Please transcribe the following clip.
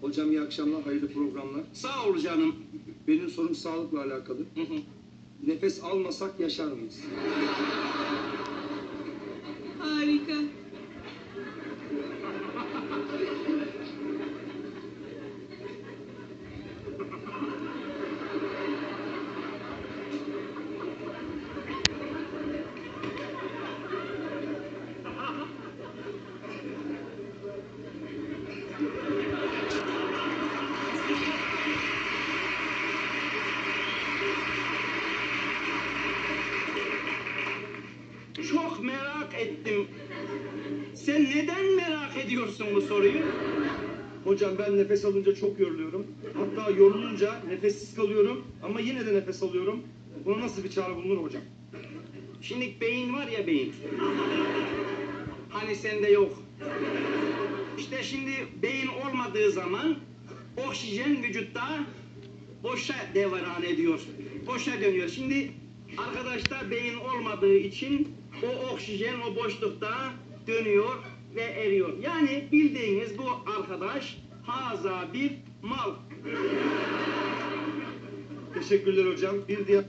Hocam iyi akşamlar, hayırlı programlar. Sağ ol canım. Benim sorum sağlıkla alakalı. Hı hı. Nefes almasak yaşar mıyız? Harika. Çok merak ettim. Sen neden merak ediyorsun bu soruyu? Hocam ben nefes alınca çok yoruluyorum. Hatta yorulunca nefessiz kalıyorum ama yine de nefes alıyorum. Buna nasıl bir çare bulunur hocam? Şimdi beyin var ya beyin. Hani sende yok. İşte şimdi beyin olmadığı zaman oksijen vücutta boşa devran ediyor. Boşa dönüyor. Şimdi arkadaşta beyin olmadığı için o oksijen o boşlukta dönüyor ve eriyor. Yani bildiğiniz bu arkadaş haza bir mal. Teşekkürler hocam. Bir diğer